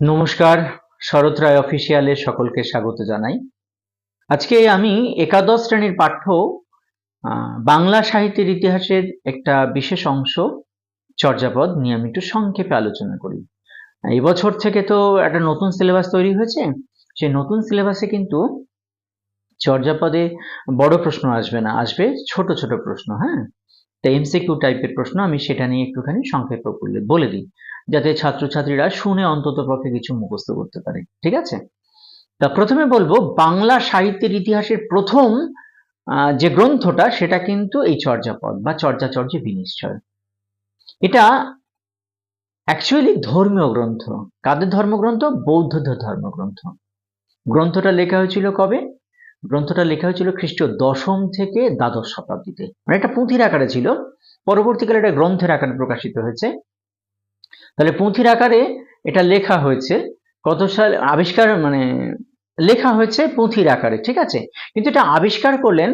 নমস্কার, শরৎ রায় অফিসিয়ালে সকলকে স্বাগত জানাই। আজকে আমি একাদশ শ্রেণির পাঠ্য বাংলা সাহিত্যের ইতিহাসের একটা বিশেষ অংশ, চর্যাপদ নিয়ে আমি একটু সংক্ষেপে আলোচনা করি। এই বছর থেকে তো একটা নতুন সিলেবাস তৈরি হয়েছে, সেই নতুন সিলেবাসে কিন্তু চর্যাপদে বড় প্রশ্ন আসবে না, আসবে ছোট ছোট প্রশ্ন হ্যাঁ? তো এমসিকিউ টাইপের প্রশ্ন আমি সেটা নিয়ে একটুখানি সংক্ষেপে বলে দিই। যাতে ছাত্রছাত্রীরা শুনে অন্তত পক্ষে কিছু মুখস্থ করতে পারে। ঠিক আছে? তা প্রথমে বলব, বাংলা সাহিত্যের ইতিহাসের প্রথম যে গ্রন্থটা, সেটা কিন্তু এই চর্যাপদ বা চর্যাচর্য বিনিশ্চয়। এটা অ্যাকচুয়ালি ধর্মীয় গ্রন্থ। কাদের ধর্মগ্রন্থ? বৌদ্ধদের ধর্মগ্রন্থ। গ্রন্থটা লেখা হয়েছিল কবে? গ্রন্থটা লেখা হয়েছিল খ্রিস্ট দশম থেকে দ্বাদশ শতাব্দীতে। মানে এটা পুঁথির আকারে ছিল। পরবর্তীকালে এটা গ্রন্থের আকারে প্রকাশিত হয়েছে। তাহলে পুঁথির আকারে এটা লেখা হয়েছে। কত সাল, আবিষ্কার মানে লেখা হয়েছে পুঁথির আকারে, ঠিক আছে? কিন্তু এটা আবিষ্কার করলেন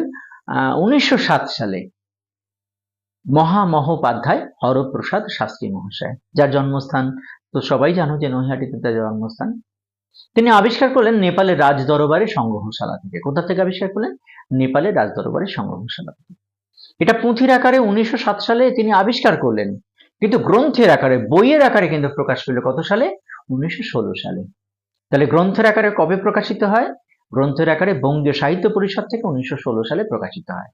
উনিশশো সালে। মহামহোপাধ্যায় হরপ্রসাদ শাস্ত্রী মহাশয়, যার জন্মস্থান, তো সবাই জানো যে নৈহাটিতে তার জন্মস্থান। তিনি আবিষ্কার করলেন নেপালের রাজ দরবারের সংগ্রহশালা থেকে। কোথা থেকে আবিষ্কার করলেন? নেপালের রাজ দরবারের সংগ্রহশালা থেকে। এটা পুঁথির আকারে উনিশশো সাত সালে তিনি আবিষ্কার করলেন। কিন্তু গ্রন্থের আকারে, বইয়ের আকারে কিন্তু প্রকাশ পেল কত সালে? উনিশশো ষোলো সালে। তাহলে গ্রন্থের আকারে কবে প্রকাশিত হয়? গ্রন্থের আকারে বঙ্গীয় সাহিত্য পরিষদ থেকে উনিশশো ষোলো সালে প্রকাশিত হয়।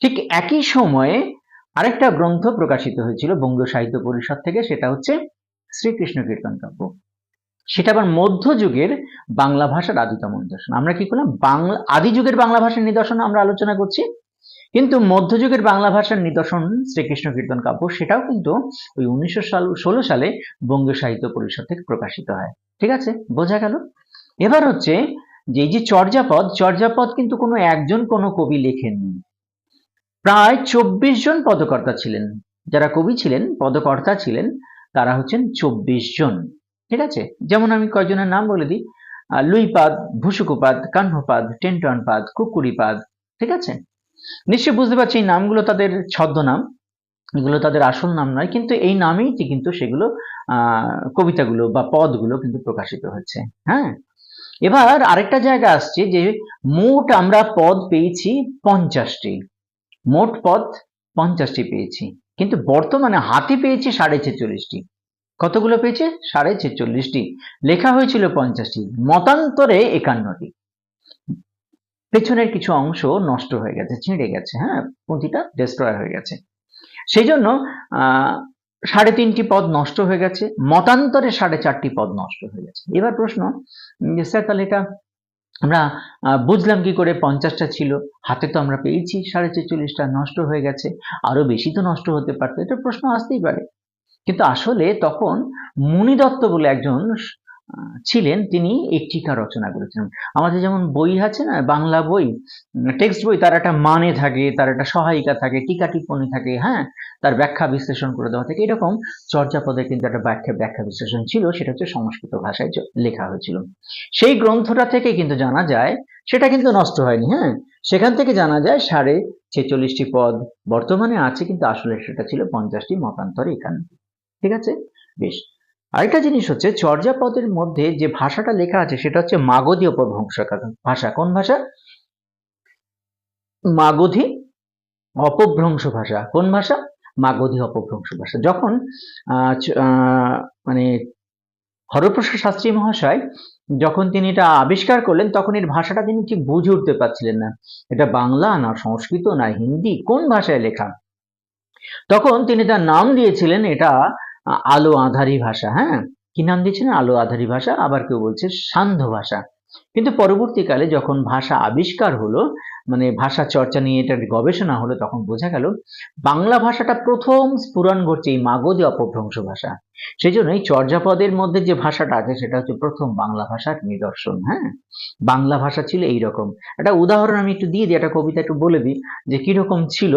ঠিক একই সময়ে আরেকটা গ্রন্থ প্রকাশিত হয়েছিল বঙ্গীয় সাহিত্য পরিষদ থেকে, সেটা হচ্ছে শ্রীকৃষ্ণ কীর্তন কাব্য। সেটা আবার মধ্যযুগের বাংলা ভাষার আদিতম নিদর্শন। আমরা কি করলাম? বাংলা, আদি যুগের বাংলা ভাষার নিদর্শন আমরা আলোচনা করছি। কিন্তু মধ্যযুগের বাংলা ভাষার নিদর্শন শ্রীকৃষ্ণ কীর্তন কাব্য, সেটাও কিন্তু ওই উনিশশো সাল, ষোলো সালে বঙ্গীয় সাহিত্য পরিষদ থেকে প্রকাশিত হয়। ঠিক আছে? বোঝা গেল? এবার হচ্ছে যে এই যে চর্যাপদ চর্যাপদ কিন্তু কোনো একজন কোনো কবি লেখেননি। প্রায় চব্বিশ জন পদকর্তা ছিলেন। যারা কবি ছিলেন, পদকর্তা ছিলেন, তারা হচ্ছেন চব্বিশ জন। ঠিক আছে? যেমন আমি কয়েকজনের নাম বলে দিই? লুইপাদ, ভুসুকুপাদ, কাহ্নপাদ, টেন্টনপাদ, কুকুরিপাদ। ঠিক আছে? নিশ্চয়ই বুঝতে পারছি এই নামগুলো তাদের ছদ্মনাম। এগুলো তাদের আসল নাম নয়, কিন্তু এই নামেই কিন্তু সেগুলো কবিতাগুলো বা পদগুলো কিন্তু প্রকাশিত হচ্ছে হ্যাঁ? এবার আরেকটা জায়গা আসছে যে মোট আমরা পদ পেয়েছি পঞ্চাশটি। মোট পদ পঞ্চাশটি পেয়েছি। কিন্তু বর্তমানে হাতে পেয়েছি সাড়ে ছেচল্লিশটি। কতগুলো পেয়েছে? সাড়ে ছেচল্লিশটি। লেখা হয়েছিল পঞ্চাশটি। মতান্তরে একান্নটি। পেছনের কিছু অংশ নষ্ট হয়ে গেছে, ছিঁড়ে গেছে হ্যাঁ? পুঁথিটা ডেস্ট্রয় হয়ে গেছে। সেই জন্য সাড়ে তিনটি পদ নষ্ট হয়ে গেছে, মতান্তরে সাড়ে চারটি পদ নষ্ট হয়ে গেছে। এবার প্রশ্ন স্যার তাহলে এটা আমরা বুঝলাম কি করে পঞ্চাশটা ছিল, হাতে তো আমরা পেয়েছি, সাড়ে ছেচল্লিশটা নষ্ট হয়ে গেছে আরও বেশি তো নষ্ট হতে পারতো, এটা প্রশ্ন আসতেই পারে। কিন্তু আসলে তখন মুনি দত্ত বলে একজন ছিলেন, তিনি এই টিকা রচনা করেছিলেন। আমাদের যেমন বই আছে না, বাংলা বই টেক্সট বই, তার একটা মানে থাকে, তার একটা সহায়িকা থাকে, টিকা টিপ্পণী থাকে হ্যাঁ? তার ব্যাখ্যা বিশ্লেষণ করে দেওয়া থাকে। এরকম চর্যাপদে কিন্তু একটা ব্যাখ্যা ব্যাখ্যা বিশ্লেষণ ছিল, সেটা হচ্ছে সংস্কৃত ভাষায় লেখা হয়েছিল। সেই গ্রন্থটা থেকে কিন্তু জানা যায়, সেটা কিন্তু নষ্ট হয়নি হ্যাঁ? সেখান থেকে জানা যায় সাড়ে ছেচল্লিশটি পদ বর্তমানে আছে, কিন্তু আসলে সেটা ছিল পঞ্চাশটি মতান্তরে এখানে। ঠিক আছে? বেশ। আরেকটা জিনিস হচ্ছে চর্যাপদের মধ্যে যে ভাষাটা লেখা আছে, সেটা হচ্ছে মাগধী অপভ্রংশ ভাষা কোন ভাষা? মাগধী অপভ্রংশ ভাষা। কোন ভাষা? মাগধী অপভ্রংশ ভাষা। যখন মানে হরপ্রসাদ শাস্ত্রী মহাশয় যখন তিনি এটা আবিষ্কার করলেন, তখন এর ভাষাটা তিনি ঠিক বুঝে উঠতে পারছিলেন না। এটা বাংলা না সংস্কৃত না হিন্দি? কোন ভাষায় লেখা? তখন তিনি তার নাম দিয়েছিলেন, এটা আলো আধারি ভাষা হ্যাঁ? কি নাম দিয়েছিলেন? আলো আধারী ভাষা, আবার কেউ বলছে সান্ধ্য ভাষা। কিন্তু পরবর্তীকালে যখন ভাষা আবিষ্কার হলো মানে ভাষা চর্চা নিয়ে এটার গবেষণা হলো, তখন বোঝা গেল বাংলা ভাষাটা প্রথম স্ফুরণ ঘটছে এই মাগধী অপভ্রংশ ভাষা। সেই জন্য এই চর্যাপদের মধ্যে যে ভাষাটা আছে, সেটা হচ্ছে প্রথম বাংলা ভাষার নিদর্শন হ্যাঁ? বাংলা ভাষা ছিল এই রকম একটা উদাহরণ আমি একটু দিয়ে দিই, একটা কবিতা একটু বলে দিই, যে কীরকম ছিল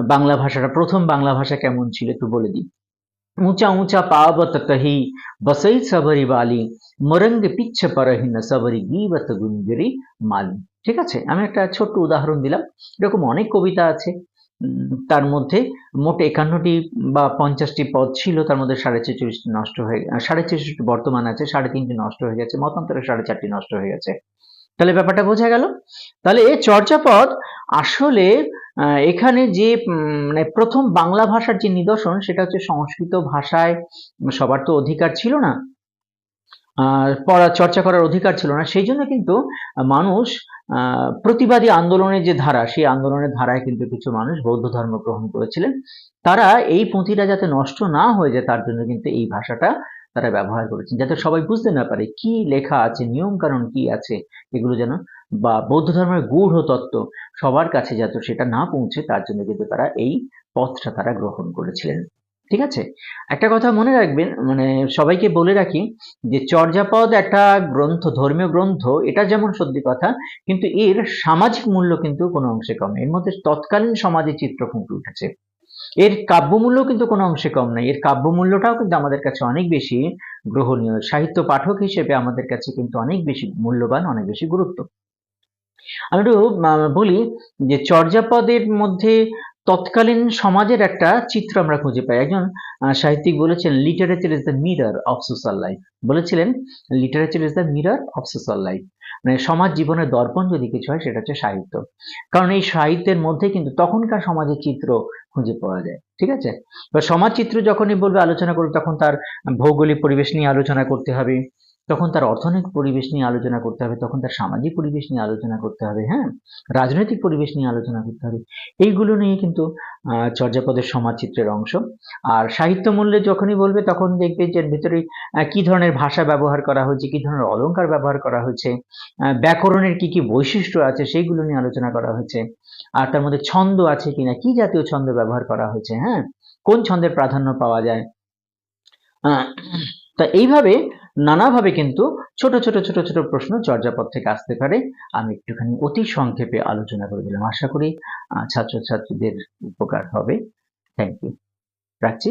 বাংলা ভাষাটা, প্রথম বাংলা ভাষা কেমন ছিল একটু বলে দিই। উঁচা উঁচা পাবত কহি বসই সবরি বালি, মরঙ্গে পিচ্ছ পরহীন সবরি গিবত গুঞ্জরি মালি। ঠিক আছে? আমি একটা ছোট্ট উদাহরণ দিলাম। এরকম অনেক কবিতা আছে। তার মধ্যে মোট একান্নটি বা পঞ্চাশটি পদ ছিল, তার মধ্যে সাড়ে ছেচল্লিশটি নষ্ট হয়ে, সাড়ে ছেচল্লিশটি বর্তমান আছে, সাড়ে তিনটি নষ্ট হয়ে গেছে, মতান্তরে সাড়ে চারটি নষ্ট হয়ে গেছে। তাহলে ব্যাপারটা বোঝা গেল? তাহলে চর্যাপদ আসলে আহ এখানে যে মানে প্রথম বাংলা ভাষার যে নিদর্শন, সেটা হচ্ছে সংস্কৃত ভাষায় সবার তো অধিকার ছিল না। পড়া, চর্চা করার অধিকার ছিল না। সেই জন্য কিন্তু মানুষ প্রতিবাদী আন্দোলনের যে ধারা, সেই আন্দোলনের ধারায় কিন্তু কিছু মানুষ বৌদ্ধ ধর্ম গ্রহণ করেছিলেন। তারা এই পুঁথিটা যাতে নষ্ট না হয়ে যায়, তার জন্য কিন্তু এই ভাষাটা তারা ব্যবহার করেছেন। যাতে সবাই বুঝতে না পারে কি লেখা আছে নিয়ম কানুন কি আছে, এগুলো যেন বা বৌদ্ধ ধর্মের গূঢ় তত্ত্ব সবার কাছে যাতে সেটা না পৌঁছে, তার জন্য কিন্তু তারা এই পথটা তারা গ্রহণ করেছিলেন। ঠিক আছে? একটা কথা মনে রাখবেন মানে সবাইকে বলে রাখি যে চর্যাপদ একটা গ্রন্থ, ধর্মীয় গ্রন্থ, এটা যেমন সত্যি কথা, কিন্তু এর সামাজিক মূল্য কিন্তু কোনো অংশে কম এর মধ্যে তৎকালীন সমাজে চিত্র ফুটে উঠেছে। এর কাব্যমূল্য কিন্তু কোনো অংশে কম নাই। এর কাব্যমূল্যটাও কিন্তু আমাদের কাছে অনেক বেশি গ্রহণীয়। সাহিত্য পাঠক হিসেবে আমাদের কাছে কিন্তু অনেক বেশি মূল্যবান, অনেক বেশি গুরুত্ব। আমি একটু বলি যে চর্যাপদের মধ্যে তৎকালীন সমাজের একটা চিত্র আমরা খুঁজে পাই। একজন সাহিত্যিক বলেছেন literature is the mirror of social life বলেছিলেন literature is the mirror of social life মানে সমাজ জীবনের দর্পণ যদি কিছু হয়, সেটা হচ্ছে সাহিত্য। কারণ এই সাহিত্যের মধ্যে কিন্তু তখনকার সমাজের চিত্র খুঁজে পাওয়া যায়। ঠিক আছে? সমাজ চিত্র যখনই বলবে, আলোচনা করবে, তখন তার ভৌগোলিক পরিবেশ নিয়ে আলোচনা করতে হবে। তখন তার অর্থনৈতিক পরিবেশ নিয়ে আলোচনা করতে হবে, তখন তার সামাজিক পরিবেশ নিয়ে আলোচনা করতে হবে হ্যাঁ? রাজনৈতিক পরিবেশ নিয়ে আলোচনা করতে হবে। এইগুলো নিয়ে কিন্তু চর্যাপদের সমাজচিত্রের অংশ। আর সাহিত্য মূল্যে যখনই বলবে, তখন দেখবে যে ভিতরে কি ধরনের ভাষা ব্যবহার করা হয়েছে কি ধরনের অলংকার ব্যবহার করা হয়েছে ব্যাকরণের কি কি বৈশিষ্ট্য আছে সেইগুলো নিয়ে আলোচনা করা হয়েছে আর তার মধ্যে ছন্দ আছে কিনা, কি জাতীয় ছন্দ ব্যবহার করা হয়েছে হ্যাঁ? কোন ছন্দের প্রাধান্য পাওয়া যায়? তা এইভাবে নানাভাবে কিন্তু ছোট ছোট ছোট ছোট প্রশ্ন চর্যাপদ থেকে আসতে পারে। আমি একটুখানি অতি সংক্ষেপে আলোচনা করে দিলাম। আশা করি ছাত্রছাত্রীদের উপকার হবে। থ্যাংক ইউ রাখছি।